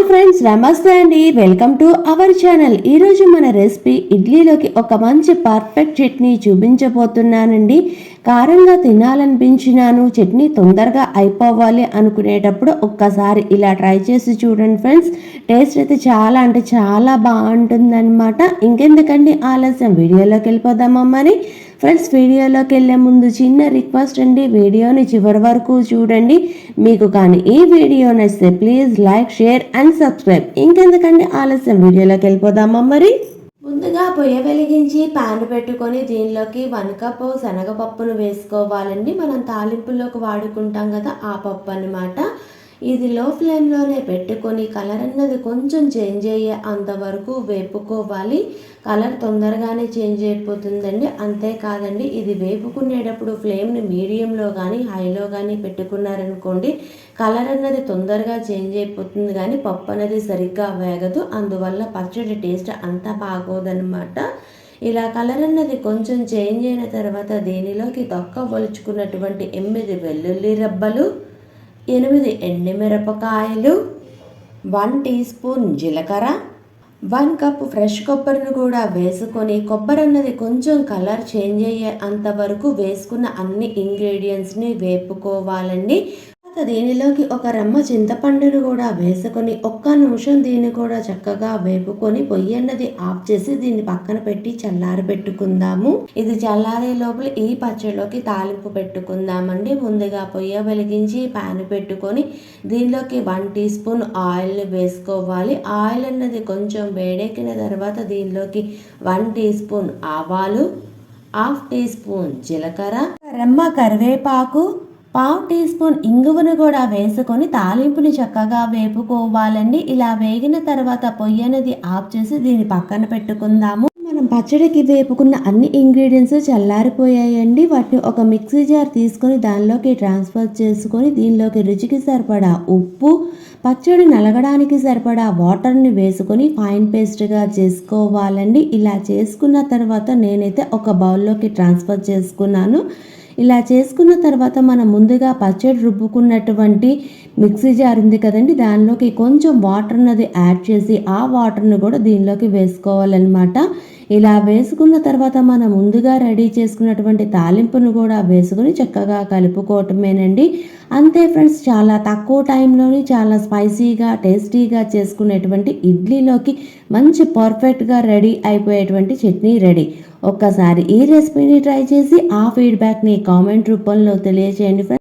Hi friends నమస్తే అండి. Welcome to our channel. ఈరోజు మన రెసిపీ ఇడ్లీలోకి ఒక మంచి పర్ఫెక్ట్ చట్నీ చూపించబోతున్నానండి. కారంగా తినాలనిపించినాను చట్నీ తొందరగా అయిపోవాలి అనుకునేటప్పుడు ఒక్కసారి ఇలా ట్రై చేసి చూడండి ఫ్రెండ్స్. టేస్ట్ అయితే చాలా అంటే చాలా బాగుంటుందన్నమాట. ఇంకెందుకండి ఆలస్యం? వీడియోలోకి వెళ్ళిపోదామా మరి? ఫ్రెండ్స్ వీడియోలోకి వెళ్ళే ముందు చిన్న రిక్వెస్ట్ అండి. వీడియోని చివరి వరకు చూడండి. మీకు కానీ ఈ వీడియో నచ్చితే please like share and subscribe. ఇంకెందుకండి? ఆలస్యం. వీడియోలోకి వెళ్ళిపోదామా మరి? ముందుగా పొయ్య వెలిగించి పాన్ పెట్టుకొని దీనిలోకి వన్ కప్ శనగపప్పును వేసుకోవాలండి. మనం తాలింపుల్లోకి వాడుకుంటాం కదా ఆ పప్పు అన్నమాట. ఇది లో ఫ్లేమ్లోనే పెట్టుకొని కలర్ అన్నది కొంచెం చేంజ్ అయ్యే అంతవరకు వేపుకోవాలి. కలర్ తొందరగానే చేంజ్ అయిపోతుందండి. అంతేకాదండి ఇది వేపుకునేటప్పుడు ఫ్లేమ్ని మీడియంలో కానీ హైలో కానీ పెట్టుకున్నారనుకోండి కలర్ అన్నది తొందరగా చేంజ్ అయిపోతుంది కానీ పప్పు అనేది సరిగ్గా వేగదు. అందువల్ల పచ్చడి టేస్ట్ అంత బాగోదన్నమాట. ఇలా కలర్ అన్నది కొంచెం చేంజ్ అయిన తర్వాత దీనిలోకి తొక్క ఒలుచుకున్నటువంటి ఎనిమిది వెల్లుల్లి రబ్బలు ఎనిమిది ఎండుమిరపకాయలు వన్ టీ స్పూన్ జీలకర్ర వన్ కప్ ఫ్రెష్ కొబ్బరిని కూడా వేసుకొని కొబ్బరి అన్నది కొంచెం కలర్ చేంజ్ అయ్యే అంతవరకు వేసుకున్న అన్ని ఇంగ్రీడియంట్స్ని వేపుకోవాలండి. తర్వాత దీనిలోకి ఒక రెమ్మ చింతపండును కూడా వేసుకొని ఒక్క నిమిషం దీన్ని కూడా చక్కగా వేపుకొని పొయ్యి అన్నది ఆఫ్ చేసి దీన్ని పక్కన పెట్టి చల్లారి పెట్టుకుందాము. ఇది చల్లారే లోపల ఈ పచ్చడిలోకి తాలింపు పెట్టుకుందామండి. ముందుగా పొయ్య వెలిగించి పాన్ పెట్టుకొని దీనిలోకి వన్ టీ స్పూన్ ఆయిల్ని వేసుకోవాలి. ఆయిల్ అన్నది కొంచెం వేడెక్కిన తర్వాత దీనిలోకి వన్ టీ స్పూన్ ఆవాలు హాఫ్ టీ స్పూన్ జీలకర్ర రెమ్మ కరివేపాకు పావు టీ స్పూన్ ఇంగువను కూడా వేసుకొని తాలింపుని చక్కగా వేపుకోవాలండి. ఇలా వేగిన తర్వాత పొయ్యి అనేది ఆఫ్ చేసి దీన్ని పక్కన పెట్టుకుందాము. మనం పచ్చడికి వేపుకున్న అన్ని ఇంగ్రీడియంట్స్ చల్లారిపోయాయండి. వాటిని ఒక మిక్సీ జార్ తీసుకొని దానిలోకి ట్రాన్స్ఫర్ చేసుకొని దీనిలోకి రుచికి సరిపడా ఉప్పు పచ్చడి నలగడానికి సరిపడా వాటర్ని వేసుకొని ఫైన్ పేస్ట్గా చేసుకోవాలండి. ఇలా చేసుకున్న తర్వాత నేనైతే ఒక బౌల్లోకి ట్రాన్స్ఫర్ చేసుకున్నాను. ఇలా చేసుకున్న తర్వాత మనం ముందుగా పచ్చడి రుబ్బుకున్నటువంటి మిక్సీ జార్ ఉంది కదండి దానిలోకి కొంచెం వాటర్ అన్నది యాడ్ చేసి ఆ వాటర్ను కూడా దీనిలోకి వేసుకోవాలన్నమాట. ఇలా వేసుకున్న తర్వాత మనం ముందుగా రెడీ చేసుకున్నటువంటి తాలింపును కూడా వేసుకుని చక్కగా కలుపుకోవటమేనండి. అంతే ఫ్రెండ్స్ చాలా తక్కువ టైంలోని చాలా స్పైసీగా టేస్టీగా చేసుకునేటువంటి ఇడ్లీలోకి మంచి పర్ఫెక్ట్గా రెడీ అయిపోయేటువంటి చట్నీ రెడీ. ఒక్కసారి ఈ రెసిపీని ట్రై చేసి ఆ ఫీడ్బ్యాక్ని కామెంట్ రూపంలో తెలియజేయండి ఫ్రెండ్స్